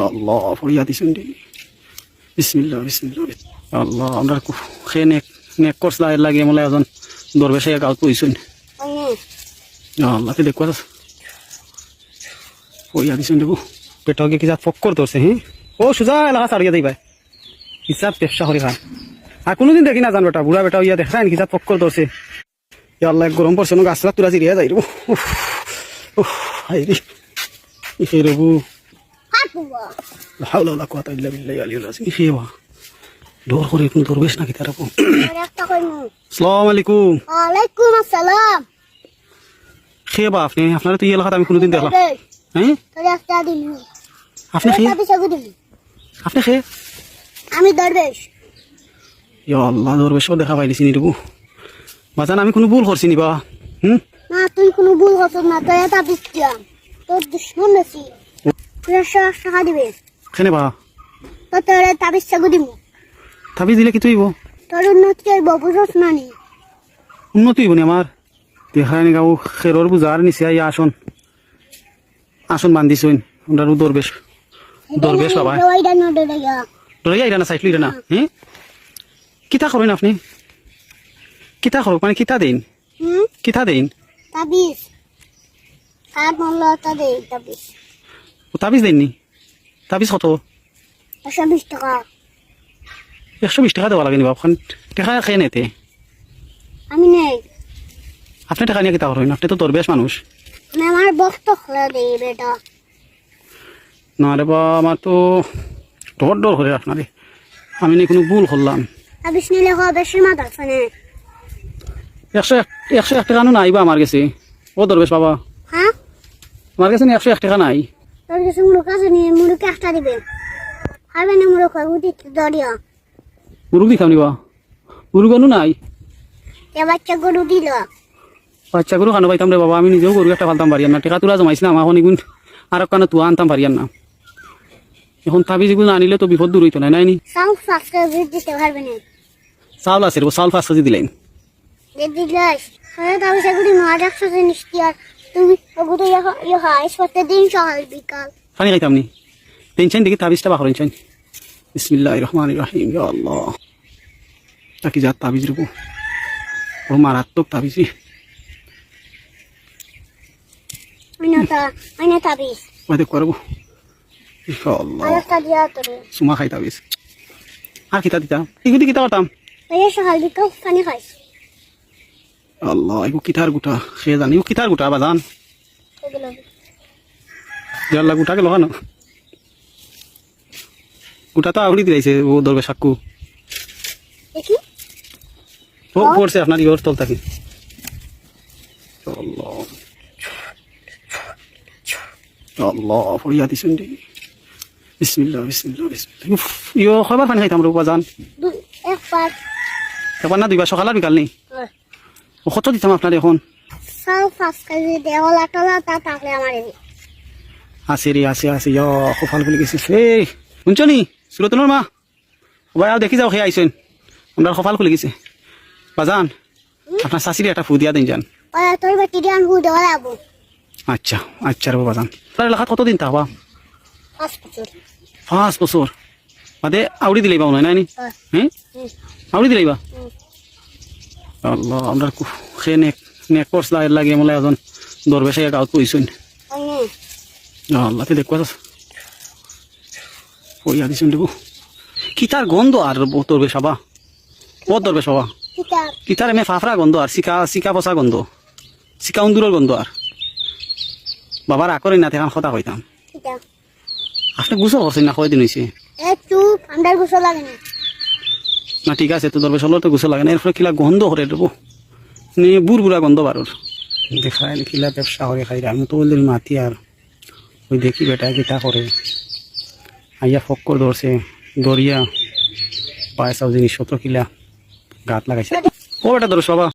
আল্লাহ ফরিয়া দিছেন দি বিসমিল্লাহ বিসমিল্লাহ আল্লাহ আমরা সে নেক নেক করছলা এর লাগে মলে এজন দরবেশে গাঁত পইছেন আল্লাহ তে দেখুয়া ফরিয়া দিছেন দেবো পেটকে কি যাত ফক্কর ধরছে হ্যাঁ ও সুজা এলাকা ছাড়িয়ে দিবা হিসাব ব্যবসা করে খায় আর কোনোদিন দেখি না জান বেটা বুড়া বেটা ইয়া দেখা যাত ফক্কর ধরছে আল্লাহ গরম পড়ছে গাছলা তুলা চিরিয়া যাই রে হাই রে রবু হাওলা ওলা কুয়াতা ইল্লা বিল্লাহি আলিয়ুল আযীম। ইহে বা ডর করে কোন দরবেশ নাকি তারা কো আসসালামু আলাইকুম। ওয়ালাইকুম আসসালাম। খে বা আপনি আপনারা তো এলাকাতে আমি কোনোদিন দেখলাম। হ্যাঁ? আপনি খে একটা বিছাগু দিলি। আপনি খে আমি দরবেশ ইয়া আল্লাহ দরবেশও দেখা পাইলিছি নি রবু বাজান আমি কোনো ভুল করছি নি বা? হুম? না তুই কোনো ভুল হতো না তোর এটা বিছিলাম তোর দুশ্মন নাছি। তুই টাকা দিবে। খেনে বা? তো তোর এটা বিছাগু দিব থাবি দিলে কি তুইব? তোর উন্নতি করব বুঝছ না নি। উন্নতি হইব নি আমার? দেখা নি গাও খেরর বুঝার নিচে ইয়া আসন। আসন বান্ধিছইন আমরা দরবেশ। দরবেশ বাবা ডরে ডরে না সাইটলি না হ্যাঁ কিতা করেন আপনি? কিতা করো মানে কিতা দিন কিতা দিন তাবিজ। কার মূল্য তা তাবিজ। ও তাবিজ দেননি? তাবিজ কত? একশো বিশ টাকা। একশো বিশ টাকা দেওয়া লাগে নি বাপখান। টাকা খেয়ে নেতে? আমি নেই। আপনি টাকা নিয়ে কিতা করেন আপনি তো দরবেশ মানুষ। আমি আমার বক্ত খুলে দিই বেটা। না রে বা আমার তো ডর ডর করে আপনারে আমি নি কোনো ভুল করলাম। তাবিজ নিলে হবে বেশি মাথা ফোনে একশো এক একশো এক টাকা নাই বা আমার কাছে? ও দরবেশ বাবা। হ্যাঁ? আমার কাছে না একশো এক টাকা নাই। তোর কাছে মুরুখ আছে নি মুরুখ একটা দিবে। হবে না মুরুখ উঠি দরিয়া মুরুগ দিখাম নিবা মুরুগ আনু নাই? বাচ্চা গরু দিল। বাচ্চা গরু খানো পাইতাম রে বাবা আমি নিজেও গরু একটা ফালতাম পারিয়ান না টেকা তুলা জমাইছিলাম এখন এগুন আর কানে তুয়া আনতাম পারিয়ান না এখন তাবিজ এগুলো আনিলে তো বিপদ দূর হইতো না নাই নি সাউন্ড ফাস্ট দিতে পারবে না। চাউল আছে চাউল পাঁচ কেজি দিলেন। যদি লাস হ্যাঁ তবে সেগুলি নয় একশো জিনিস কি আর। তুমি ওগুলো ইয়ে হয় প্রত্যেকদিন সকাল বিকাল। পানি খাইতাম নি টেনশন দেখি তাবিজটা বাহর টেনশন। বিসমিল্লাহ রহমান রাহিম ইয়া আল্লাহ। তাকি যা তাবিজ ও মারাত্মক তাবিজি করব। সুমা খাই তাবিজ। আর এগুলি কিতা করতাম? আল্লাহ এগু কিতার গুটা সে জানি। কিতার গুটা বাজান আল্লাহ। ফরিয়া দিছেন দি বিসমিল্লাহ বিসমিল্লাহ বিসমিল্লাহ। উফ, ইয়ো খবার পানি খাইতাম রূপা জান দুই এক পাঁচ এবার না দুইবার সকাল আর বিকাল নেই। কত দিতাম আপনার এখন? সাউ পাঁচ কেজি দেওয়ালা টলা তা থাকলে আমার এনে আছে রে আছে আছে ইয় কপাল বলে গেছিস এই শুনছ নি সুরতনের মা? ওবাই আর দেখি যাও খেয়ে আইসেন আমরা কপাল খুলে গেছে। বাজান আপনার শাশিরে একটা ফু দিয়া দিন যান আচ্ছা আচ্ছা রে বাজান। তার এলাকাত কতদিন পাঁচ বছর পাঁচ বছর বাদে আউড়ি দিলেই বা নয় নাইনি হ্যাঁ। আউড়ি দিলেই বা। আল্লাহ আমরা কু- নেক করছলা এর লাগে মলে এজন দরবেশে গাঁত পইছেন নে আল্লাহ তে দেখুয়া পইয়া দিছেন দেবো কি তার গন্ধ আর ব- দরবেশ বাবা বহুত দরবেশ কিতাব কি তার এমে ফাফরা গন্ধ আর শিকা শিকা পচা গন্ধ। শিকা উন্দুরের গন্ধ আর বাবার আকরে না তেখান কথা কইতাম আপনি গুছল করছেন না কয়দিন হয়েছে না। না ঠিক আছে তো দরবেশ হলো তো গুছল লাগে না। এরপরে কিলা গন্ধ করে দেবো নে বুড় বুড়া গন্ধ বারোর। দেখায় কিলা ব্যবসা করে খাই আমি তো বললি মাতি আর ওই দেখি বেটা কিতা করে। আইয়া ফক্কর ধরছে দরিয়া পায়সাও জিনিসপত্র কিলা গাত লাগাইছে। ও বেটা ধরো সবা।